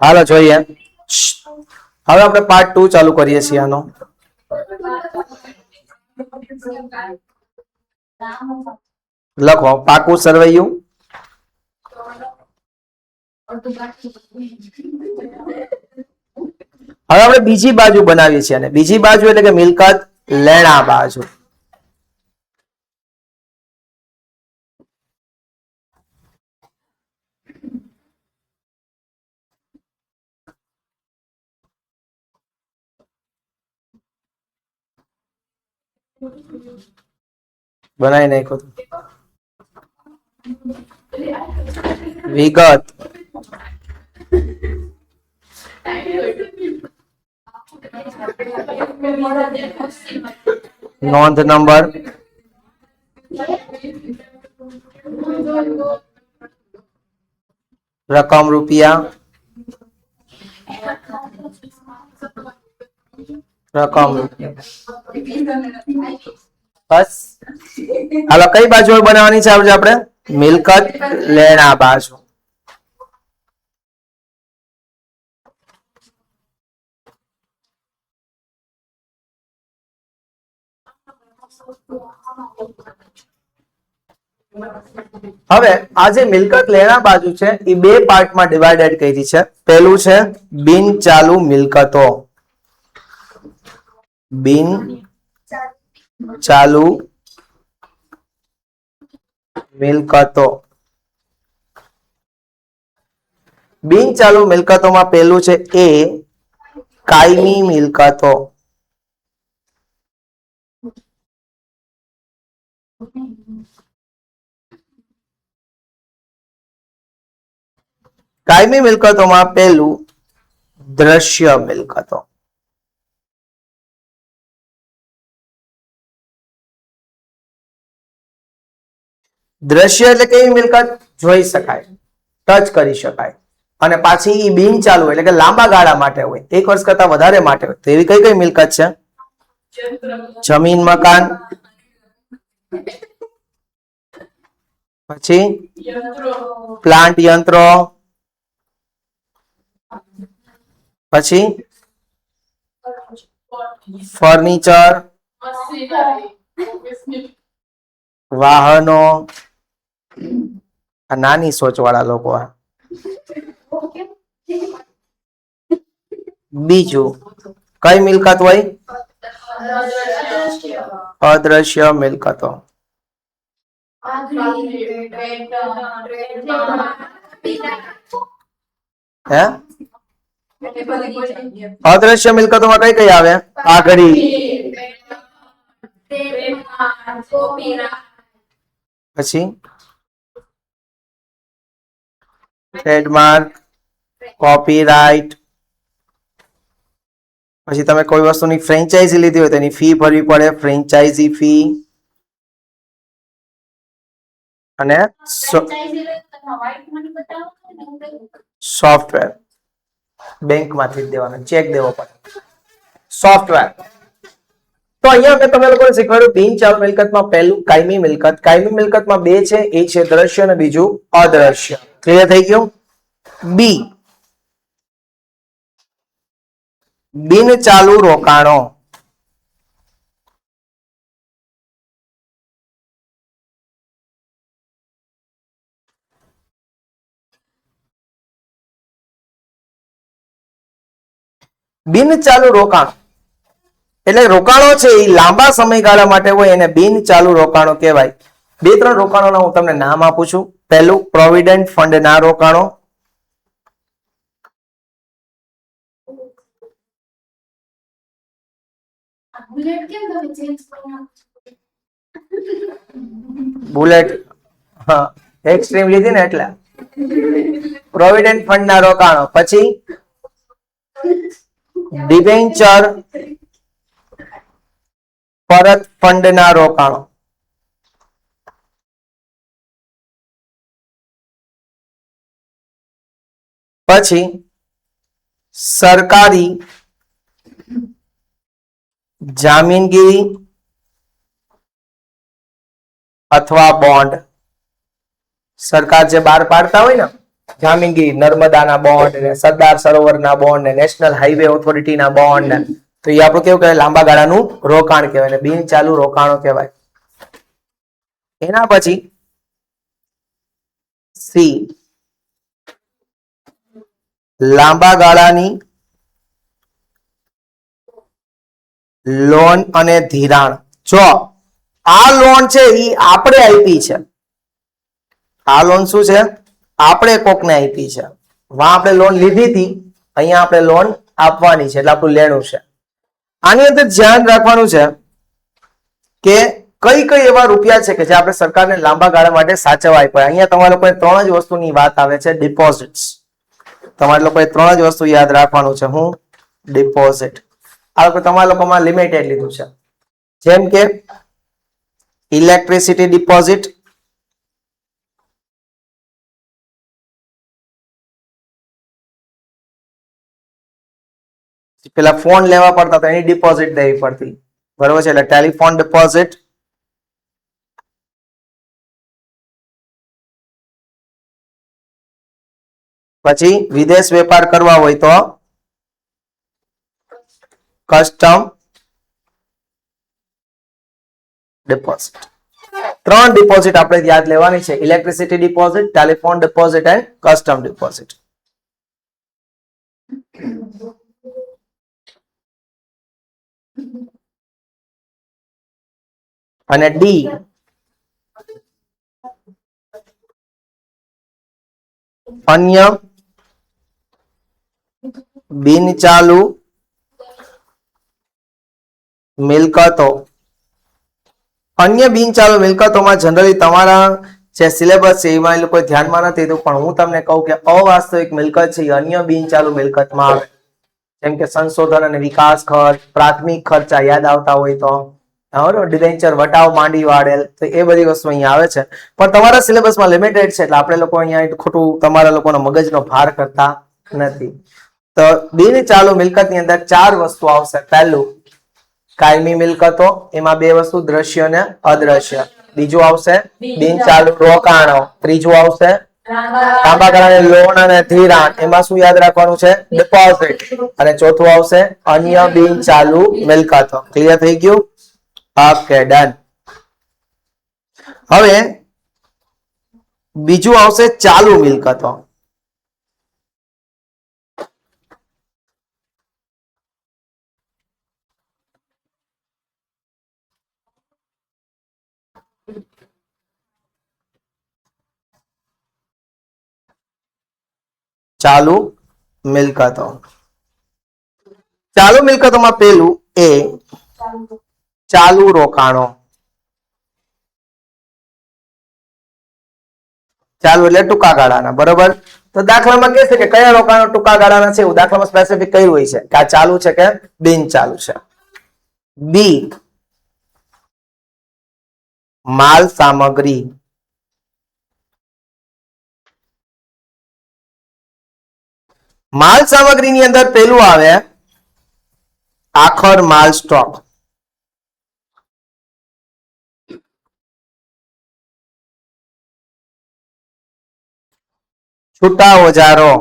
હાલો, જોઈએ. હવે આપણે પાર્ટ ટુ ચાલુ કરીએ છીએ આનો. લખો, પાકું સરવૈયું. હવે આપણે બીજી બાજુ બનાવીએ છીએ અને બીજી બાજુ એટલે કે મિલકત લેણા બાજુ બનાવી નાખો તો. વિગત નોંધ નંબર રકમ રૂપિયા રકમ. બસ. હાલો, કઈ બાજુ બનાવવાની છે આપણે? મિલકત લેણા બાજુ. હવે, આ જે મિલકત લેણા બાજુ છે એ બે પાર્ટમાં ડિવાઇડેડ કરી છે. પહેલું છે બિન ચાલુ મિલકતો. બિન ચાલુ મિલકતો. બિન ચાલુ મિલકતોમાં પહેલું છે એ કાયમી મિલકતો. કાયમી મિલકતોમાં પહેલું દ્રશ્ય મિલકતો. દ્રશ્ય એટલે કેવી મિલકત? જોઈ શકાય. ટચ કરી શકાય. અને પાછી એ બિન ચાલુ એટલે કે લાંબા ગાળા માટે હોય એક વર્ષ કરતા વધારે માટે હોય તો એવી કઈ કઈ મિલકત છે? જમીન મકાન. પછી? પ્લાન્ટ યંત્રો. પછી? ફર્નિચર. વાહનો. આ નાની સોચ વાળા લોકો આ. બીજું, કઈ મિલકત હોય? અદ્રશ્ય મિલકતો. હે? અદ્રશ્ય મિલકતોમાં કઈ કઈ આવે? આગળી પછી? ટ્રેડમાર્ક કોપીરાઇટ પછી તમે કોઈ વસ્તુની ફ્રેન્ચાઇઝી લીધી હોય તેની ફી ભરવી પડે ફ્રેન્ચાઇઝી ફી અને સોફ્ટવેર બેંકમાંથી જ દેવાનો, ચેક દેવો પડે. સોફ્ટવેર તો અહીંયા મેં તમે લોકોને શીખવાડ્યું બિન ચાલુ મિલકતમાં પહેલું, કાયમી મિલકત કાયમી મિલકતમાં બે છે એક છે દ્રશ્ય અને બીજું અદ્રશ્ય. ક્લિયર થઈ ગયું? બી બિન ચાલુ રોકાણો. બિન ચાલુ રોકાણ. એટલે રોકાણો છે એ લાંબા સમયગાળા માટે હોય એને બિન ચાલુ રોકાણો કહેવાય. બે, ત્રણ રોકાણોના હું તમને નામ આપું છું. પહેલું પ્રોવિડન્ટ ફંડ ના રોકાણો. બુલેટ હા એક્સ્ટ્રીમ લીધી ને એટલે. પ્રોવિડન્ટ ફંડ ના રોકાણો. પછી ડિવેન્ચર પરત ફંડ ના રોકાણો. પછી સરકારી જામીનગીરી અથવા બોન્ડ સરકાર જે બહાર પાડતા હોય ને, જામીનગીરી, નર્મદાના બોન્ડ ને, સરદાર સરોવરના બોન્ડ ને નેશનલ હાઈવે ઓથોરિટીના બોન્ડ ને, તો એ આપણું કેવું કહેવાય? લાંબા ગાળાનું રોકાણ કહેવાય ને બિન ચાલુ રોકાણો કહેવાય. એના પછી સી. લાંબા ગાળાની લોન અને ધિરાણ. જો આ લોન છે એ આપણે આપી છે. આ લોન શું છે? આપણે કોકને આપી છે. વા આપણે લોન લીધી હતી, અહીંયા આપણે લોન આપવાની છે, એટલે આપણું લેણું છે. આની અંદર ધ્યાન રાખવાનું છે કે કઈ કઈ એવા રૂપિયા છે કે જે આપણે સરકારને લાંબા ગાળા માટે સાચવવા આપ્યા. અહીંયા તમારા લોકોએ ત્રણ જ વસ્તુની વાત આવે છે ડિપોઝિટ્સ તમારે લોકોએ ત્રણ જ વસ્તુ યાદ રાખવાનું છે. હું ડિપોઝિટ આ લોકો તમારા લોકોમાં લિમિટેડ લીધું છે. જેમ કે ઇલેક્ટ્રિસિટી ડિપોઝિટ પેલા ફોન લેવા પડતા તો એની ડિપોઝિટ દેવી પડતી. બરોબર છે? એટલે ટેલિફોન ડિપોઝિટ પછી વિદેશ વેપાર કરવા હોય તો કસ્ટમ ડિપોઝિટ ત્રણ ડિપોઝિટ આપણે યાદ લેવાની છે. Electricity deposit telephone deposit and custom deposit અને ડી અન્ય બિન ચાલુ મિલકતો. અન્ય બિનચાલુ મિલકતોમાં જનરલી તમારા જે સિલેબસ છે, એમાં એ લોકો ધ્યાનમાં નથી લીધું, પણ હું તમને કહું કે અવાસ્તવિક મિલકત છે અન્ય બિનચાલુ મિલકતમાં જેમ કે સંશોધન અને વિકાસ ખર્ચ, પ્રાથમિક ખર્ચા યાદ આવતા હોય તો. ડિવેન્ચર વટાવ, માંડી વાળેલ, તો એ બધી વસ્તુ અહીંયા આવે છે. પણ તમારા સિલેબસમાં લિમિટેડ છે, એટલે આપણે લોકો અહીંયા ખોટું, તમારા લોકોના મગજનો ભાર કરતા નથી. તો બિન ચાલુ મિલકતની અંદર ચાર વસ્તુ આવશે. પહેલું કાયમી મિલકતો એમાં બે વસ્તુ દ્રશ્ય અને અદ્રશ્ય. બીજું આવશે બિન ચાલુ રોકાણો. ત્રીજું આવશે લાંબા ગાળાની લોન અને ધિરાણ. એમાં શું યાદ રાખવાનું છે? ડિપોઝિટ અને ચોથું આવશે અન્ય બિન ચાલુ મિલકતો. ક્લિયર થઈ ગયું? ઓકે ડન હવે બીજું આવશે ચાલુ મિલકતો. ચાલુ મિલકતો. ચાલુ મિલકતોમાં પેલું એ ચાલુ રોકાણો. ચાલુ એટલે ટૂંકા ગાળાના, બરોબર? તો દાખલામાં કે છે કે કયા રોકાણો ટૂંકા ગાળાના છે? એવું દાખલામાં સ્પેસિફિક કયું હોય છે કે આ ચાલુ છે કે બિન ચાલુ છે. બી, માલ સામગ્રી. માલ સામગ્રીની અંદર પેલું આવે આખર માલ સ્ટોક. છૂટા ઓજારો.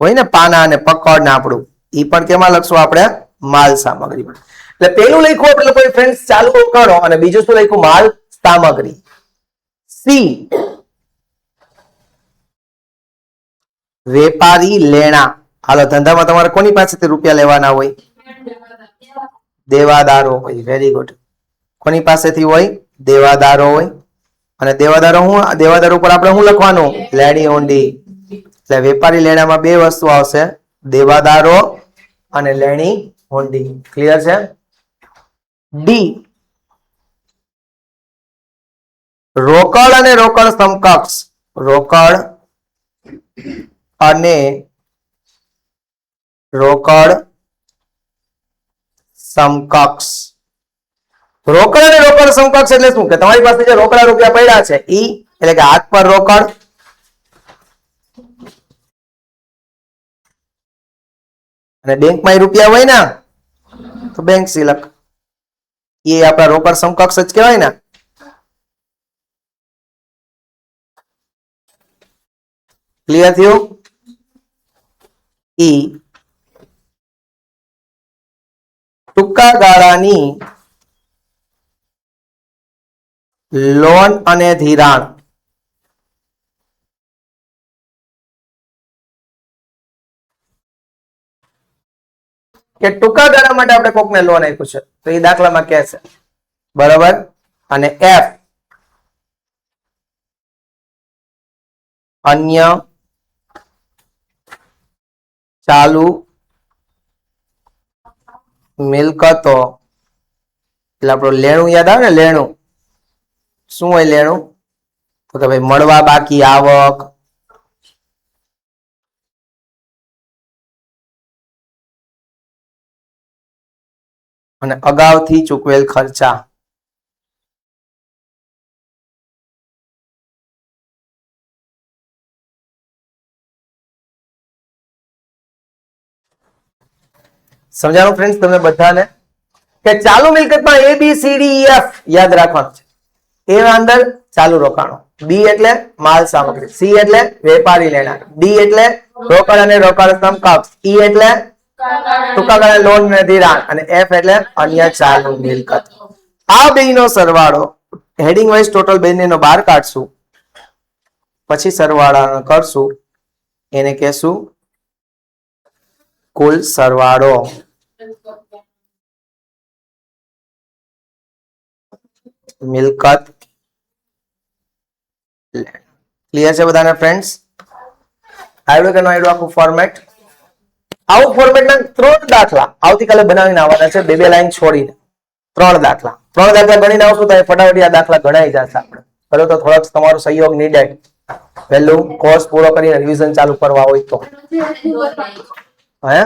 હોય ને પાના અને પકડ ને આપણું. એ પણ કેમાં લખશું આપણે? માલ સામગ્રી એટલે પેલું લખ્યું આપણે લોકો ફ્રેન્ડ ચાલુ કરો અને બીજું શું લખ્યું? માલ સામગ્રી. સી. વેપારી લેણા. હાલો, ધંધામાં તમારે કોની પાસેથી રૂપિયા લેવાના હોય? દેવાદારો હોય વેરી ગુડ કોની પાસેથી હોય? દેવાદારો હોય. અને દેવાદારો હું, દેવાદારો ઉપર આપણે શું લખવાનું? લેણી ઊંડી. એટલે વેપારી લેણામાં બે વસ્તુ આવશે. દેવાદારો અને લેણી ઊંડી. ક્લિયર છે? ડી રોકડ અને રોકડ સમકક્ષ. રોકડ અને રોકડ સમકક્ષ. રોકડ અને રોકડ સમકક્ષ એટલે શું? કે તમારી પાસે જે રોકડા રૂપિયા પડ્યા છે, ઈ એટલે કે હાથ પર રોકડ અને બેંકમાં રૂપિયા હોય ને, તો બેંક સિલક. એ આપણા રોકડ સમકક્ષ જ કહેવાય ને. ક્લિયર થયું? ઈ ટૂંકા ગાળાની લોન અને ધિરાણ. કે ટૂંકા ગાળા માટે આપણે કોકને લોન આપ્યું છે, તો એ દાખલામાં કે છે. બરાબર? અને એફ અન્ય ચાલુ મિલકતો. એટલે આપણું લેણું યાદ આવે ને, લેણું. શું હોય લેણું? તો કે ભાઈ મળવા બાકી આવક. અને અગાઉથી ચૂકવેલ ખર્ચા. સમજાણું ફ્રેન્ડ્સ તમને બધાને? કે ચાલુ મિલકતમાં A B C D F યાદ રાખવાનું છે. એના અંદર ચાલુ રોકાણો. બી એટલે માલ સામગ્રી. સી એટલે વેપારી લેણાં. ડી એટલે રોકડ અને રોકડ સમકક્ષ ઈ એટલે ટૂંકા લોન અને ધિરાણ. અને એફ એટલે અન્ય ચાલુ મિલકત. આ બેયનો સરવાળો હેડિંગ વાઇઝ ટોટલ બે નો બહાર કાઢશું. પછી સરવાળા કરશું. એને કહેશું કુલ સરવાળો. મિલકત. ક્લિયર છે બધાને ફ્રેન્ડ્સ આવ્યું કે ન આવ્યું આખું ફોર્મેટ આવું ફોર્મેટના ત્રણ દાખલા આવતીકાલે બનાવીને આવવાના છે. બે બે લાઈન છોડીને. ત્રણ દાખલા. ત્રણ દાખલા ગણીને આવશું તો ફટાફટ આ દાખલા ગણાઈ જશે આપણે. કરો તો થોડોક તમારો સહયોગ નીડેડ પહેલું કોર્સ પૂરો કરીને રિવિઝન ચાલુ કરવા હોય તો. હે?